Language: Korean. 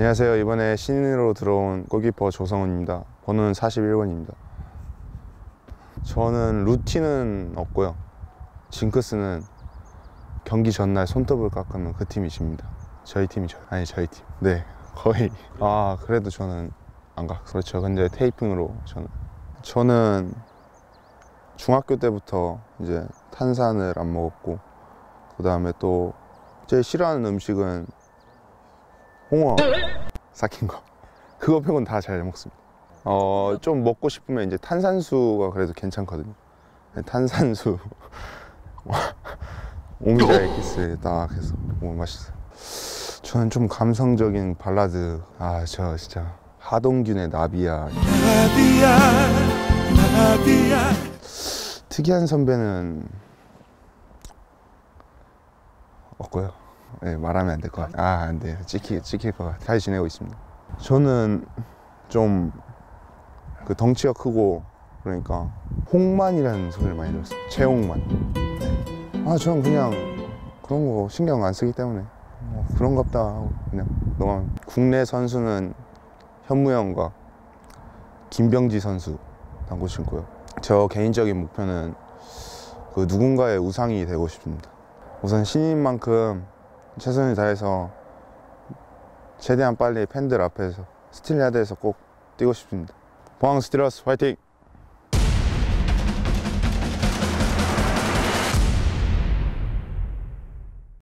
안녕하세요. 이번에 신인으로 들어온 골키퍼 조성훈입니다. 번호는 41번입니다. 저는 루틴은 없고요. 징크스는 경기 전날 손톱을 깎는 그 팀이 집니다. 저희 팀이 저 아니 저희 팀. 네 거의. 아 그래도 저는 안 가. 그렇죠. 근데 테이핑으로 저는 저는 중학교 때부터 이제 탄산을 안 먹었고 그 다음에 또 제일 싫어하는 음식은 홍어 삭힌 거. 그거 빼곤 다 잘 먹습니다. 어 좀 먹고 싶으면 이제 탄산수가 그래도 괜찮거든요. 네, 탄산수. 오미자의 키스 딱 해서 너무 맛있어요. 저는 좀 감성적인 발라드. 아 저 진짜 하동균의 나비야. 나비야 나비야. 특이한 선배는 없고요. 네, 말하면 안 될 것 같아요. 아, 안 돼요. 찍히, 찍힐 것 같아요. 잘 지내고 있습니다. 저는 좀 그 덩치가 크고 그러니까 홍만이라는 소리를 많이 들었어요. 최홍만. 네. 아, 저는 그냥 그런 거 신경 안 쓰기 때문에 뭐 그런갑다 하고 그냥 넘어갑 국내 선수는 현무영과 김병지 선수 당구 신고요. 저 개인적인 목표는 그 누군가의 우상이 되고 싶습니다. 우선 신인 만큼 최선을 다해서 최대한 빨리 팬들 앞에서 스틸리아드에서 꼭 뛰고 싶습니다. 포항 스틸러스 화이팅!